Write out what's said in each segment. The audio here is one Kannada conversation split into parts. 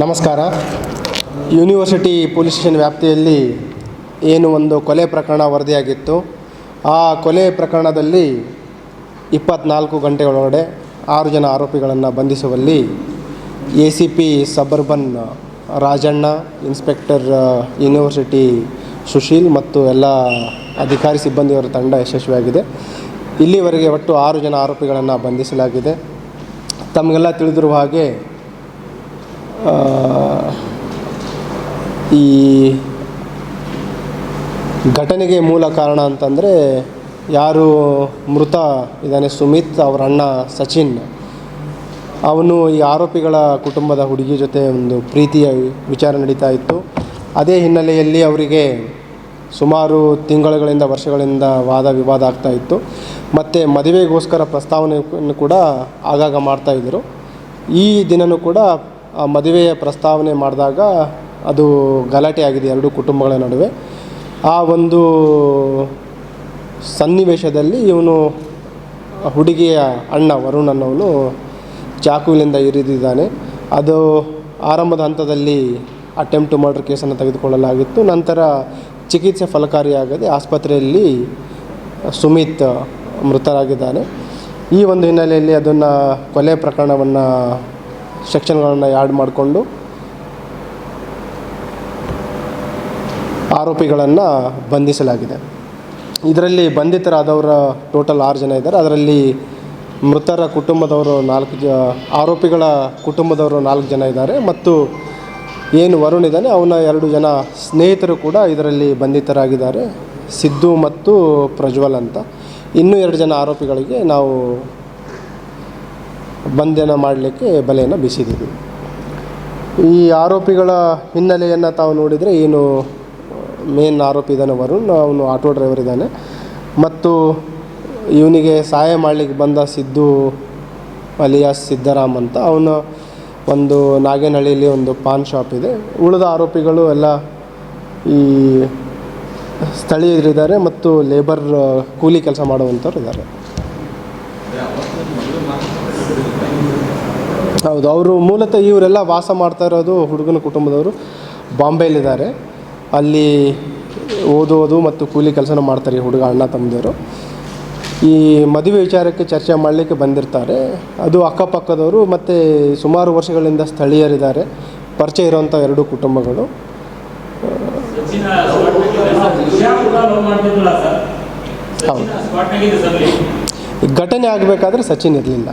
ನಮಸ್ಕಾರ. ಯೂನಿವರ್ಸಿಟಿ ಪೊಲೀಸ್ ಸ್ಟೇಷನ್ ವ್ಯಾಪ್ತಿಯಲ್ಲಿ ಏನು ಒಂದು ಕೊಲೆ ಪ್ರಕರಣ ವರದಿಯಾಗಿತ್ತು. ಆ ಕೊಲೆ ಪ್ರಕರಣದಲ್ಲಿ ಇಪ್ಪತ್ನಾಲ್ಕು ಗಂಟೆಗಳೊಳಗಡೆ ಆರು ಜನ ಆರೋಪಿಗಳನ್ನು ಬಂಧಿಸುವಲ್ಲಿ A C P suburban Rajanna inspector university Sushil ಮತ್ತು ಎಲ್ಲ ಅಧಿಕಾರಿ ಸಿಬ್ಬಂದಿಯವರ ತಂಡ ಯಶಸ್ವಿಯಾಗಿದೆ. ಇಲ್ಲಿವರೆಗೆ ಒಟ್ಟು ಆರು ಜನ ಆರೋಪಿಗಳನ್ನು ಬಂಧಿಸಲಾಗಿದೆ. ತಮಗೆಲ್ಲ ತಿಳಿದಿರುವ ಹಾಗೆ ಈ ಘಟನೆಗೆ ಮೂಲ ಕಾರಣ ಅಂತಂದರೆ ಯಾರು ಮೃತ ಇದ್ದಾನೆ ಸುಮಿತ್ ಅವರ ಅಣ್ಣ ಸಚಿನ್. ಅವನು ಈ ಆರೋಪಿಗಳ ಕುಟುಂಬದ ಹುಡುಗಿ ಜೊತೆ ಒಂದು ಪ್ರೀತಿಯ ವಿಚಾರ ನಡೀತಾ ಇತ್ತು. ಅದೇ ಹಿನ್ನೆಲೆಯಲ್ಲಿ ಅವರಿಗೆ ಸುಮಾರು ತಿಂಗಳುಗಳಿಂದ ವರ್ಷಗಳಿಂದ ವಾದ ವಿವಾದ ಆಗ್ತಾ ಇತ್ತು. ಮತ್ತು ಮದುವೆಗೋಸ್ಕರ ಪ್ರಸ್ತಾವನೆಯನ್ನು ಕೂಡ ಆಗಾಗ ಮಾಡ್ತಾಯಿದ್ದರು ಈ ದಿನವೂ ಕೂಡ ಮದುವೆಯ ಪ್ರಸ್ತಾವನೆ ಮಾಡಿದಾಗ ಅದು ಗಲಾಟೆ ಆಗಿದೆ ಎರಡು ಕುಟುಂಬಗಳ ನಡುವೆ. ಆ ಒಂದು ಸನ್ನಿವೇಶದಲ್ಲಿ ಇವನು ಹುಡುಗಿಯ ಅಣ್ಣ ವರುಣ್ ಅನ್ನೋನು ಚಾಕುವಿನಿಂದ ಇರಿದಿದ್ದಾನೆ. ಅದು ಆರಂಭದ ಹಂತದಲ್ಲಿ ಅಟೆಂಪ್ಟ್ ಮರ್ಡರ್ ಕೇಸನ್ನು ತೆಗೆದುಕೊಳ್ಳಲಾಗಿತ್ತು. ನಂತರ ಚಿಕಿತ್ಸೆ ಫಲಕಾರಿಯಾಗದೆ ಆಸ್ಪತ್ರೆಯಲ್ಲಿ ಸುಮಿತ್ ಮೃತರಾಗಿದ್ದಾನೆ. ಈ ಒಂದು ಹಿನ್ನೆಲೆಯಲ್ಲಿ ಅದನ್ನು ಕೊಲೆ ಪ್ರಕರಣವನ್ನು ಸೆಕ್ಷನ್ಗಳನ್ನು ಆ್ಯಡ್ ಮಾಡಿಕೊಂಡು ಆರೋಪಿಗಳನ್ನು ಬಂಧಿಸಲಾಗಿದೆ. ಇದರಲ್ಲಿ ಬಂಧಿತರಾದವರ ಟೋಟಲ್ ಆರು ಜನ ಇದ್ದಾರೆ. ಅದರಲ್ಲಿ ಮೃತರ ಕುಟುಂಬದವರು ನಾಲ್ಕು ಜ, ಆರೋಪಿಗಳ ಕುಟುಂಬದವರು ನಾಲ್ಕು ಜನ ಇದ್ದಾರೆ ಮತ್ತು ಏನು ವರುಣ್ ಇದ್ದಾನೆ, ಅವನ ಎರಡು ಜನ ಸ್ನೇಹಿತರು ಕೂಡ ಇದರಲ್ಲಿ ಬಂಧಿತರಾಗಿದ್ದಾರೆ. ಸಿದ್ದು ಮತ್ತು ಪ್ರಜ್ವಲ್ ಅಂತ. ಇನ್ನೂ ಎರಡು ಜನ ಆರೋಪಿಗಳಿಗೆ ನಾವು ಬಂಧನ ಮಾಡಲಿಕ್ಕೆ ಬಲೆಯನ್ನು ಬೀಸಿದ್ದೀವಿ. ಈ ಆರೋಪಿಗಳ ಹಿನ್ನೆಲೆಯನ್ನು ತಾವು ನೋಡಿದರೆ ಏನು, ಮೇನ್ ಆರೋಪಿ ಇದ್ದಾನೆ ವರುಣ್, ಅವನು ಆಟೋ ಡ್ರೈವರ್ ಇದ್ದಾನೆ. ಮತ್ತು ಇವನಿಗೆ ಸಹಾಯ ಮಾಡಲಿಕ್ಕೆ ಬಂದ ಸಿದ್ದು ಅಲಿಯಾಸ್ ಸಿದ್ದರಾಮ್ ಅಂತ, ಅವನು ಒಂದು ನಾಗೇನಹಳ್ಳಿಯಲ್ಲಿ ಒಂದು ಪಾನ್ ಶಾಪ್ ಇದೆ. ಉಳಿದ ಆರೋಪಿಗಳು ಎಲ್ಲ ಈ ಸ್ಥಳೀಯರಿದ್ದಾರೆ ಮತ್ತು ಲೇಬರ್, ಕೂಲಿ ಕೆಲಸ ಮಾಡುವಂಥವ್ರು ಇದ್ದಾರೆ. ಹೌದು, ಅವರು ಮೂಲತಃ ಇವರೆಲ್ಲ ವಾಸ ಮಾಡ್ತಾ ಇರೋದು ಹುಡುಗನ ಕುಟುಂಬದವರು ಬಾಂಬೆಯಲ್ಲಿದ್ದಾರೆ. ಅಲ್ಲಿ ಓದೋದು ಮತ್ತು ಕೂಲಿ ಕೆಲಸನ ಮಾಡ್ತಾರೆ ಈ ಹುಡುಗ ಅಣ್ಣ ತಮ್ಮದಿರು. ಈ ಮದುವೆ ವಿಚಾರಕ್ಕೆ ಚರ್ಚೆ ಮಾಡಲಿಕ್ಕೆ ಬಂದಿರ್ತಾರೆ. ಅದು ಅಕ್ಕಪಕ್ಕದವರು ಮತ್ತು ಸುಮಾರು ವರ್ಷಗಳಿಂದ ಸ್ಥಳೀಯರಿದ್ದಾರೆ. ಪರಿಚಯ ಇರುವಂಥ ಎರಡು ಕುಟುಂಬಗಳು. ಹೌದು. ಘಟನೆ ಆಗಬೇಕಾದ್ರೆ ಸಚಿನ್ ಇರಲಿಲ್ಲ.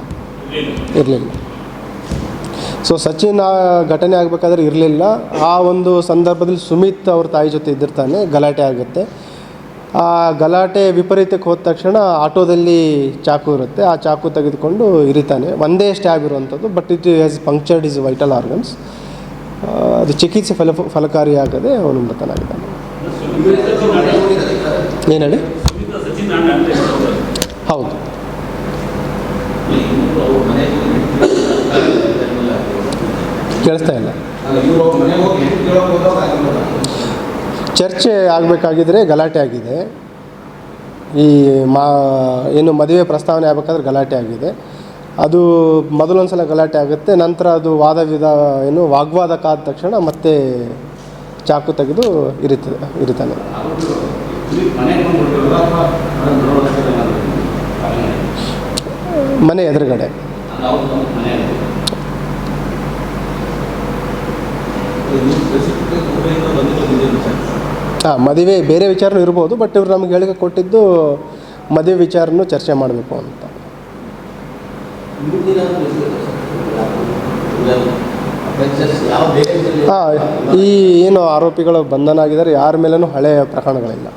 ಇರ್ಲಿಲ್ಲ. ಸೊ ಸಚಿನ್ ಆ ಘಟನೆ ಆಗಬೇಕಾದ್ರೆ ಇರಲಿಲ್ಲ. ಆ ಒಂದು ಸಂದರ್ಭದಲ್ಲಿ ಸುಮಿತ್ ಅವ್ರ ತಾಯಿ ಜೊತೆ ಇದ್ದಿರ್ತಾನೆ, ಗಲಾಟೆ ಆಗುತ್ತೆ. ಆ ಗಲಾಟೆ ವಿಪರೀತಕ್ಕೆ ಹೋದ ತಕ್ಷಣ ಆಟೋದಲ್ಲಿ ಚಾಕು ಇರುತ್ತೆ. ಆ ಚಾಕು ತೆಗೆದುಕೊಂಡು ಇರಿತಾನೆ. ಒಂದೇ ಸ್ಟ್ಯಾಬ್ ಇರುವಂಥದ್ದು but it has punctured is vital organs ಅದು ಚಿಕಿತ್ಸೆ ಫಲ, ಫಲಕಾರಿಯಾಗದೆ ಅವನು ಮೃತನಾಗಿದ್ದಾನೆ ಏನು ಹೇಳಿ? ಹೌದು. ಕೇಳಿಸ್ತಾ ಇಲ್ಲ. ಚರ್ಚೆ ಆಗಬೇಕಾಗಿದ್ರೆ ಗಲಾಟೆ ಆಗಿದೆ. ಈ ಮಾ ಏನು ಮದುವೆ ಪ್ರಸ್ತಾವನೆ ಆಗಬೇಕಾದ್ರೆ ಗಲಾಟೆ ಆಗಿದೆ. ಅದು ಮೊದಲೊಂದು ಸಲ ಗಲಾಟೆ ಆಗುತ್ತೆ, ನಂತರ ಅದು ವಾದ ವಿಧ ಏನು ವಾಗ್ವಾದಕ್ಕಾದ ತಕ್ಷಣ ಮತ್ತೆ ಚಾಕು ತೆಗೆದು ಇರುತ್ತದೆ ಇರುತ್ತಾನೆ ಮನೆ ಎದುರುಗಡೆ. ಹಾಂ ಮದುವೆ ಬೇರೆ ವಿಚಾರನೂ ಇರ್ಬೋದು ಬಟ್ ಇವ್ರು ನಮ್ಗೆ ಹೇಳಿಕೆ ಕೊಟ್ಟಿದ್ದು ಮದುವೆ ವಿಚಾರನೂ ಚರ್ಚೆ ಮಾಡಬೇಕು ಅಂತ. ಹಾಂ ಈ ಏನು ಆರೋಪಿಗಳು ಬಂಧನ ಆಗಿದ್ದಾರೆ, ಯಾರ ಮೇಲೂ ಹಳೆಯ ಪ್ರಕರಣಗಳಿಲ್ಲ.